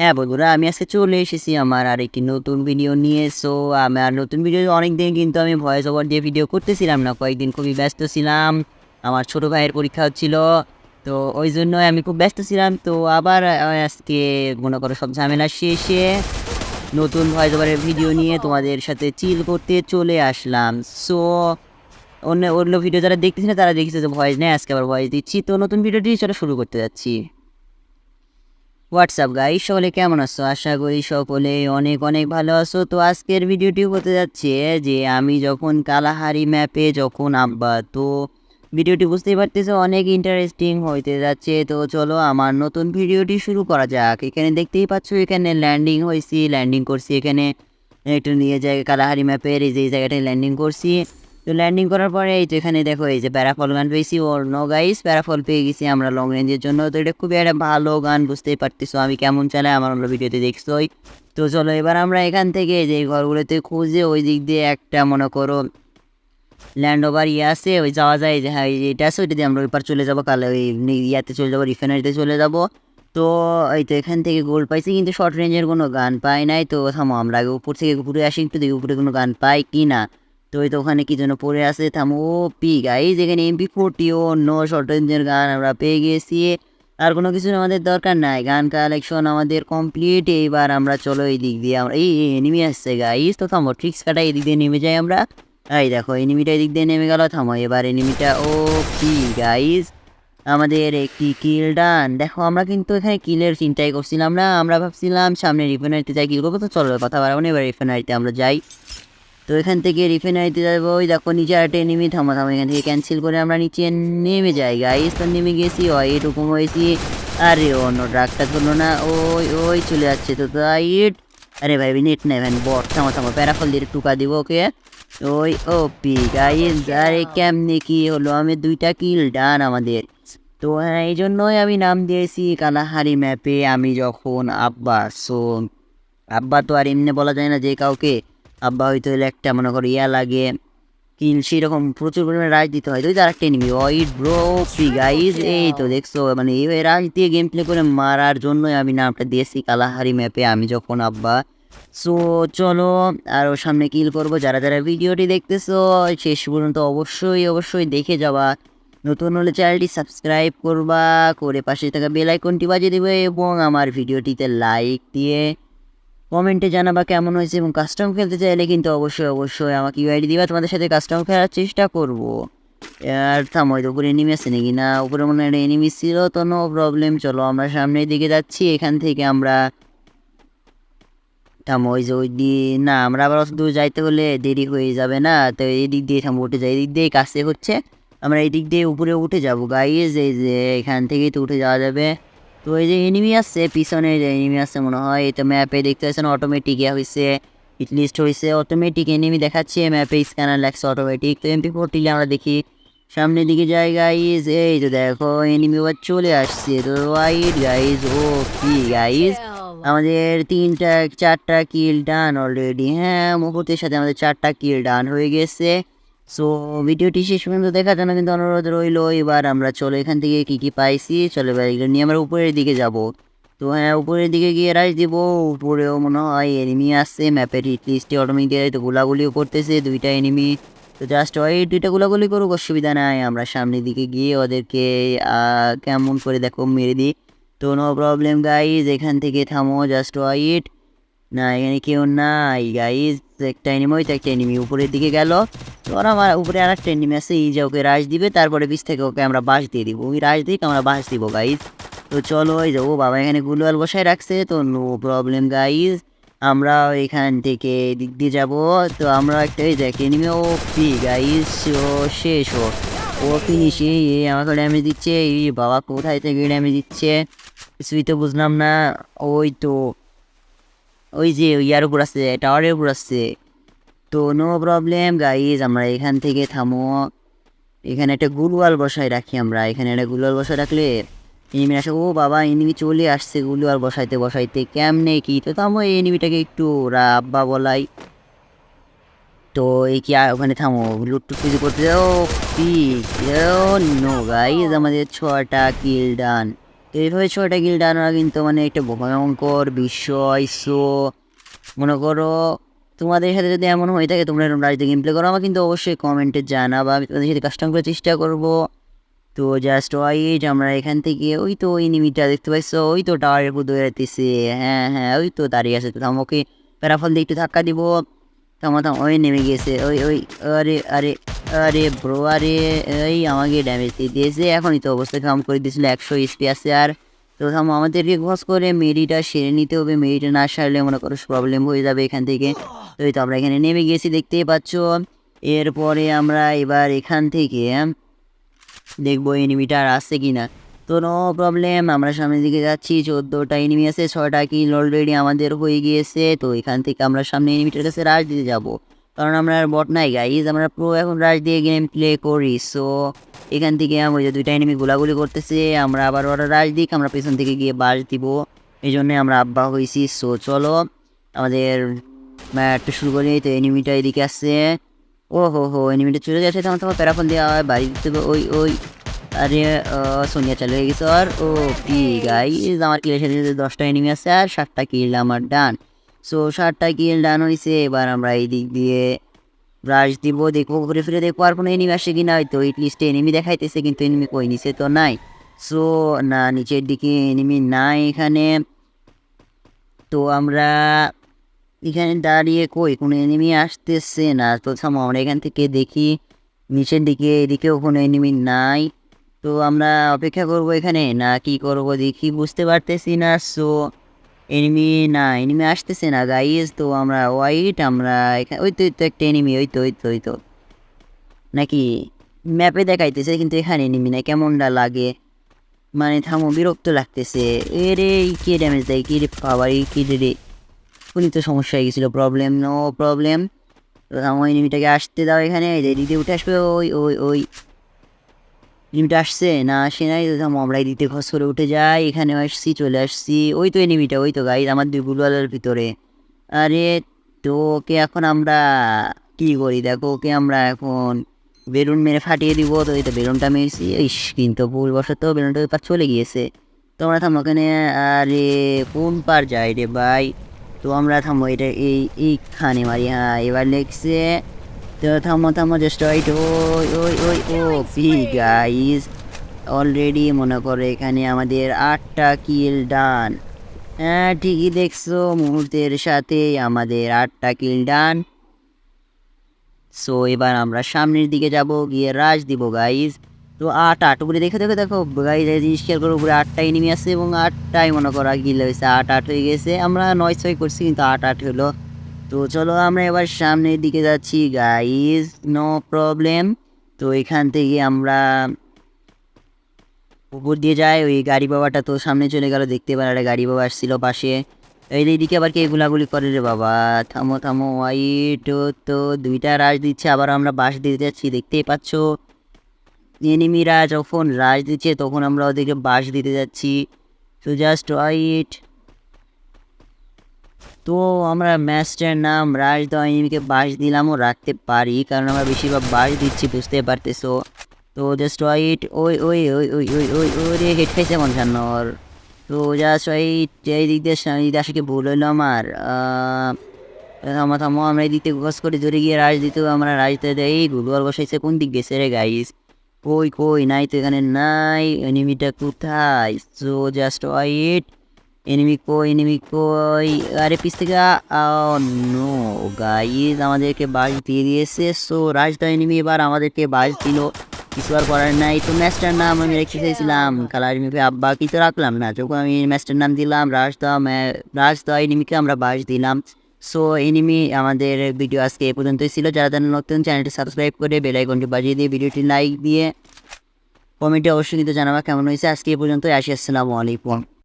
হ্যাঁ বন্ধুরা, আমি আজকে চলে এসেছি আমার আর একটি নতুন ভিডিও নিয়ে। সো আমার নতুন ভিডিও অনেক দিন কিন্তু আমি ভয়েস ওভার দিয়ে ভিডিও করতেছিলাম না, কয়েকদিন খুবই ব্যস্ত ছিলাম। আমার ছোট ভাইয়ের পরীক্ষা হচ্ছিল, তো ওই জন্য আমি খুব ব্যস্ত ছিলাম। তো আবার আজকে মনে করো সব ঝামেলা শেষে নতুন ভয়েস ওভারের ভিডিও নিয়ে তোমাদের সাথে চিল করতে চলে আসলাম। সো অন্য অন্য ভিডিও যারা দেখতেছি না, তারা দেখেছে যে ভয়েস নেই, আজকে আবার ভয়েস দিচ্ছি। তো নতুন ভিডিওটি চলো শুরু করতে যাচ্ছি। হোয়াটসঅ্যাপ গাই সকলে কেমন আছো? আশা করি সকলে অনেক অনেক ভালো আছো। তো আজকের ভিডিওটি হতে যাচ্ছে যে আমি যখন কালাহারি ম্যাপে যখন আব্বা, তো ভিডিওটি বুঝতেই পারতেছো, অনেক ইন্টারেস্টিং হইতে যাচ্ছে। তো চলো আমার নতুন ভিডিওটি শুরু করা যাক। এখানে দেখতেই পাচ্ছ, এখানে ল্যান্ডিং হয়েছি ল্যান্ডিং করছি। এখানে একটু নিয়ে জায়গা কালাহারি ম্যাপের এই যে জায়গাটায় ল্যান্ডিং করছি। তো ল্যান্ডিং করার পরে এই তো এখানে দেখো, এই যে প্যারাফল গান পেয়েছি। ওর নো গাইস প্যারাফল পেয়ে গেছি আমরা লং রেঞ্জের জন্য। তো এটা খুবই একটা ভালো গান, বুঝতেই পারতেছো আমি কেমন চালাই, আমার ভিডিওতে দেখছোই। তো চলো এবার আমরা এখান থেকে যে ঘরগুলোতে খুঁজে ওই দিক দিয়ে একটা, মনে করো ল্যান্ড ওভার ইয়ে আছে, ওই যাওয়া যায়। যে হ্যাঁ এটা আছে, ওইটা দিয়ে আমরা ওই পার চলে যাব। কালে ওই ইয়াতে চলে যাব রিফাইনারিতে চলে যাব। তো এই তো এখান থেকে গোল পাইছি, কিন্তু শর্ট রেঞ্জের কোনো গান পাই নাই। তো থামো, আমরা আগে উপর থেকে ঘুরে আসি, একটু দেখি উপরে কোনো গান পাই কি না তো ওই তো ওখানে কি যেন পড়ে আছে, থামো, পি গাই যেখানে এমপি ফোরটি ও নো শর্ট রেঞ্জের গান আমরা পেয়ে গেছি। আর কোনো কিছু আমাদের দরকার নাই, গান কালেকশন আমাদের কমপ্লিট এইবার আমরা চলো এই দিক দিয়ে আমরা, এই এনিমি আসছে গাইস তো থামো ট্রিক্স কাটা এই দিক দিয়ে নেমে যাই আমরা। এই দেখো এনিমিটা এদিক দিয়ে নেমে গেল, থামো, এবার এনিমিটা ও, পি গাইস আমাদের একটি কিল ডান দেখো, আমরা কিন্তু এখানে কিলের চিন্তাই করছিলাম না, আমরা ভাবছিলাম সামনে রিফাইনারিতে যাই কিল করব? তো চলো, কথা বাড়াবো না, এবার রিফাইনারিতে আমরা যাই। তো এখান থেকে রিফাইনারিতে যাব। ওই দেখো, নিচে আরেকটা নেমে থামো থামো, এখান থেকে ক্যান্সেল করে আমরা নিচে নেমে যাই। গাইস তো নেমে গেছি। ওই, এরকম হয়েছি। আরে অন্য ড্রাগটা ধরলো না। ওই ওই চলে যাচ্ছে তো তাইট আরে ভাই নেট ভাই, বট, থামো থামো প্যারাফল দিয়ে টুকা দিব, ওকে? ওই ও পি গাইস আরে কেমনে কি হলো? আমি দুইটা কিল ডান আমাদের। তো হ্যাঁ এই জন্যই আমি নাম দিয়েছি কালাহারি ম্যাপে আমি যখন আব্বা সো আব্বা তো আর এমনি বলা যায় না যে কাউকে আব্বা হয়তো হলে একটা, মনে করো, ইয়া লাগে। কিল সেরকম প্রচুর পরিমাণে রাজ দিতে হয়। তো তো আরেকটা এনিমি ওয়াইট ব্রো পি গাইজ এই তো দেখছ মানে এই রাজ দিয়ে গেম প্লে করে মারার জন্যই আমি নামটা দিয়েছি কালাহারি ম্যাপে আমি যখন আব্বা। সো চলো, আর ওর সামনে কিল করব। যারা যারা ভিডিওটি দেখতেছো, শেষ পর্যন্ত অবশ্যই অবশ্যই দেখে যাওয়া নতুন হলে চ্যানেলটি সাবস্ক্রাইব করবা, করে পাশে থাকা বেল আইকনটি বাজিয়ে দেবে এবং আমার ভিডিওটিতে লাইক দিয়ে কমেন্টে জানাবা কেমন হয়েছে এবং কাস্টম খেলতে চাইলে কিন্তু অবশ্যই অবশ্যই আমাকে ইউআইডি দিবা, তোমাদের সাথে কাস্টম খেলার চেষ্টা করব। আর থামো ওই তো উপরে এনিমি আছে নাকি? না, উপরে মনে হয় এনিমি ছিল, তো নো প্রবলেম চলো আমরা সামনের দিকে যাচ্ছি, এখান থেকে আমরা থামো, ওই যে ওই দিয়ে না, আমরা আবার অত দূর যাইতে হলে দেরি হয়ে যাবে না, তো এই দিক দিয়ে থামো, উঠে যাই, এদিক দিয়ে কাছে হচ্ছে, আমরা এই দিক দিয়ে উপরে উঠে যাব এই যে এখান থেকেই তো উঠে যাওয়া যাবে। তো এই যে এনিমি আসছে পিছনে যে এনিমি আসছে মনে হয় এই তো ম্যাপে দেখতে পাচ্ছেন অটোমেটিক ইয়া হয়েছে লিস্ট হয়েছে অটোমেটিক এনিমি দেখাচ্ছে ম্যাপে স্ক্যানার লাগছে অটোমেটিক তো এমপি ফোরটিলে আমরা দেখি সামনের দিকে যাই গাইজ এই তো দেখো এনিমি আবার চলে আসছে তো রাইট গাইজ ও কি গাইজ আমাদের তিনটা চারটা কিল ডান অলরেডি হ্যাঁ মুহূর্তের সাথে আমাদের চারটা কিল ডান হয়ে গেছে। সো ভিডিওটি শেষ পর্যন্ত দেখার জন্য কিন্তু অনুরোধ রইল, এবার আমরা চলো এখান থেকে কী কী পাইছি, চলো এবার এগুলো নিয়ে আমরা উপরের দিকে যাব। তো হ্যাঁ উপরের দিকে গিয়ে রাইজ দিব, উপরেও মনে হয় এনিমি আসছে ম্যাপের লিস্টে অটোমেটিক তো গোলাগুলিও করতেছে দুইটা এনিমি তো জাস্ট ওই দুইটা গোলাগুলি করুক, অসুবিধা নাই, আমরা সামনের দিকে গিয়ে ওদেরকে কেমন করে দেখো মেরে দিই। তো নো প্রবলেম গাইজ এখান থেকে থামো জাস্ট ওয়াইট না, এখানে কেউ নাই গাইজ একটা এনিমি ওই তো একটা এনিমি উপরের দিকে গেল। তো ওরা আমার উপরে আর একটা এনিমি আছে, এই যে ওকে রাশ দিবে, তারপরে বিষ থেকে ওকে আমরা বাঁশ দিয়ে দিব। ওই রাশ দিক আমরা বাঁশ দিব গাইজ তো চলো ওই যে ও বাবা এখানে গুলওয়াল বসায় রাখছে, তো নো প্রবলেম গাইজ আমরা এখান থেকে দিক দিয়ে যাব। তো আমরা একটা, এই যে এনিমি ও পি গাইজ ও শেষ, ও। ও ফিনিশ এই আমাকে ড্যামেজ দিচ্ছে। এই, বাবা কোথায় থেকে ড্যামেজ দিচ্ছে? কিছুই তো বুঝলাম না। ওই তো ওই যে ইয়ার উপর আসছে, টাওয়ারের উপর আসছে। তো নো প্রবলেম গাইজ আমরা এখান থেকে থামো। এখানে একটা গুলওয়াল বসায় রাখি আমরা। এখানে একটা গুলওয়াল বসায় রাখলে এনিমি আসে। ও বাবা এনিমি চলে আসছে গুলওয়াল বসাইতে বসাইতে। কেমনে কি? তো থামো, এই এনিমিটাকে একটু ওরা আব্বা বলাই। তো এই কি ওখানে থামো। লুটটুক কিছু করতে যাও। পি নো গাইজ আমাদের ছটা কিল ডান তো এইভাবে ছয়টা গিল্ড আনা কিন্তু মানে একটা ভয়ঙ্কর বিষয় সো মনে করো, তোমাদের সাথে যদি এমন হয়ে থাকে, তোমরা এরকম রাজনীতি গেম প্লে করো আমার কিন্তু অবশ্যই কমেন্টে জানাবা। আমি তোমাদের সাথে কাস্টম করার চেষ্টা করব। তো জাস্ট ওয়াইট আমরা এখান থেকে, ওই তো ওই নিমিটটা দেখতে পাইছো, ওই তো টাওয়ারের উপর দৌড়ে যেতেছে হ্যাঁ হ্যাঁ ওই তো দাঁড়িয়ে আছে। তো আমাকে প্যারাফল দিয়ে একটু ধাক্কা দিব। থামো থাম ওই নেমে গেছে। ওই ওই, আরে আরে আরে ব্রো আরে, এই আমাকে ড্যামেজ দিয়ে দিয়েছে। এখনই তো অবস্থা কাম করে দিয়েছিল, একশো এসপি আছে আর। তো আমাদেরকে ঘস করে মেরিটা সেরে নিতে হবে। মেরিটা না সারলে মনে করো প্রবলেম হয়ে যাবে এখান থেকে। তো এই তো আমরা এখানে নেমে গেছি, দেখতেই পাচ্ছ। এরপরে আমরা এবার এখান থেকে দেখব এনিমিটা আর আসছে কি না তো নো প্রবলেম আমরা সামনের দিকে যাচ্ছি। চোদ্দোটা এনিমি আছে, ছটা কিল অলরেডি আমাদের হয়ে গিয়েছে। তো এখান থেকে আমরা সামনে এনিমিটার কাছে রাশ দিতে যাব। কারণ আমরা আর বট নাই গাইজ আমরা পুরো এখন রাশ দিয়ে গেম প্লে করি সো এখান থেকে আমরা যে দুইটা এনিমি গোলাগুলি করতেছে, আমরা আবার ওরা রাশ দিক, আমরা পেছন থেকে গিয়ে বাস দিব। এই জন্যে আমরা আব্বা হয়েছি সো চলো আমাদের ম্যাটটা শুরু করি। তো এনিমিটা এদিকে আসছে। ও হো হো এনিমিটা চলে যাচ্ছে তখন তোমার প্যারাফোন দেওয়া হয়, বাড়ি দিতে ওই ওই, আরে সোনিয়া চালু হয়ে গেছে আর। ও পি গাইজ আমার কিলের সাথে দশটা এনিমি আছে আর সাতটা কিল আমার ডান সো সাতটা কিল ডান হয়েছে এবার আমরা এই দিক দিয়ে ব্রাশ দিব, দেখব ঘুরে ফিরে দেখব আর কোনো এনিমি আসে কি না হয়তো লিস্টে এনিমি দেখাইতেছে, কিন্তু এনিমি কই নিচে তো নাই। সো না, নিচের দিকে এনিমি নাই এখানে। তো আমরা এখানে দাঁড়িয়ে কই? কোনো এনিমি আসতেছে না। তো থামো, আমরা এখান থেকে দেখি। নিচের দিকে, এদিকেও কোনো এনিমি নাই। তো আমরা অপেক্ষা করব এখানে, না কি করব দেখি, বুঝতে পারতেছি না। সো এনিমি না এনিমি আসতেছে না গাইজ তো আমরা ওয়াইট আমরা এখানে ওই তো ওই তো একটা এনিমি ওই তো ওই তো ওই তো। নাকি ম্যাপে দেখাইতেছে, কিন্তু এখানে এনিমি না কেমনটা লাগে? মানে থামো, বিরক্ত লাগতেছে। এরে কে ড্যামেজ দেয়, কি রে পাওয়ার এই কী রে উনি তো সমস্যা হয়ে গেছিল প্রবলেম নো প্রবলেম আমার এনিমিটাকে আসতে দাও এখানে দিতে উঠে আসবে, ওই ওই ওই। এনিমিটা আসছে না আসে নাই তো আমরা দিতে খস করে উঠে যাই এখানে আসছি, চলে আসছি। ওই তো এনিমিটা ওই তো গাইজ আমার দুই বুলওয়ালের ভিতরে। আরে তো ওকে এখন আমরা কি করি? দেখো, ওকে আমরা এখন বেলুন মেরে ফাটিয়ে দিব। তো এই তো বেলুনটা মেরেছি। ইস, কিন্তু ভুলবশত বেলুনটা ওই পার চলে গিয়েছে। তো আমরা থামো ওখানে আরে কোন পার যাই রে ভাই? তো আমরা থামো এটা এই, এইখানে মারি। হ্যাঁ এবার লেগছে তো থামো থামো জাস্ট ওইট ওই ওই ওই ও পি গাইস অলরেডি মনে করো এখানে আমাদের আটটা কিল ডান হ্যাঁ ঠিকই দেখছ মুহূর্তের সাথে আমাদের আটটা কিল ডান সো এবার আমরা সামনের দিকে যাব গিয়ে রাজ দিব গাইজ তো আট আট উপরে দেখে দেখো দেখো গাইজ জিনিস খেয়াল করো উপরে আটটা এনিমি আছে এবং আটটাই মনে করো গিল হয়েছে আট আট হয়ে গেছে। আমরা নয় ছয় করছি কিন্তু আট আট হলো। তো চলো আমরা এবার সামনের দিকে যাচ্ছি গাইজ নো প্রবলেম তো এখান থেকে আমরা উপর দিয়ে যাই। ওই গাড়ি বাবাটা তো সামনে চলে গেল, দেখতে পারে একটা গাড়ি বাবা আসছিল পাশে। এই দিকে আবার কে গুলাগুলি করে রে বাবা? থামো থামো হোয়াইট তো দুইটা রাশ দিচ্ছে, আবার আমরা বাস দিতে যাচ্ছি, দেখতেই পাচ্ছ। এনিমিরা যখন রাশ দিচ্ছে, তখন আমরা ওদেরকে বাস দিতে যাচ্ছি। তো জাস্ট হোয়াইট তো আমরা ম্যাচটার নাম রাজ দেওয়া এনিমিকে বাস দিলামও রাখতে পারি, কারণ আমরা বেশিরভাগ বাস দিচ্ছি বুঝতে পারতেছো। তো জাস্ট ওয়াইট ওই ওই ওই ওই ওই ওই ওই রে হেড খাইছে ওর তো জাস্ট ওই এই দিক দিয়ে সা- এই আসলে ভুল হলো আমার। থামো থামো, আমরা এই দিক থেকে গস করে জোরে গিয়ে রাজ দিতে আমরা রাজ দিতে এই গুলবার বসাইছে, কোন দিক গেছে রে গাইস কই কই, নাই তো এখানে নাই এনিমিটা কোথায়? সো জাস্ট ওয়াইট এনিমি কই এনিমি কই আরে পিস থেকে নো গাইস আমাদেরকে বাস দিয়ে দিয়েছে সো রাজদা এনিমি এবার আমাদেরকে বাস দিল কিছু আর করার নাই তো ম্যাচটার নাম আমি রেখে চাইছিলাম কালার এনিমিকে আব্বা কি তো রাখলাম না যখন আমি ম্যাচটার নাম দিলাম রাজদা রাজদা এনিমিকে আমরা বাস দিলাম সো এনিমি আমাদের ভিডিও আজকে এ পর্যন্তই ছিল যারা যারা নতুন চ্যানেলটি সাবস্ক্রাইব করে বেল আইকনটি বাজিয়ে দিয়ে ভিডিওটি লাইক দিয়ে কমেন্টে অবশ্যই কিন্তু জানাবা কেমন হয়েছে আজকে এ পর্যন্তই আসি আসসালামু আলাইকুম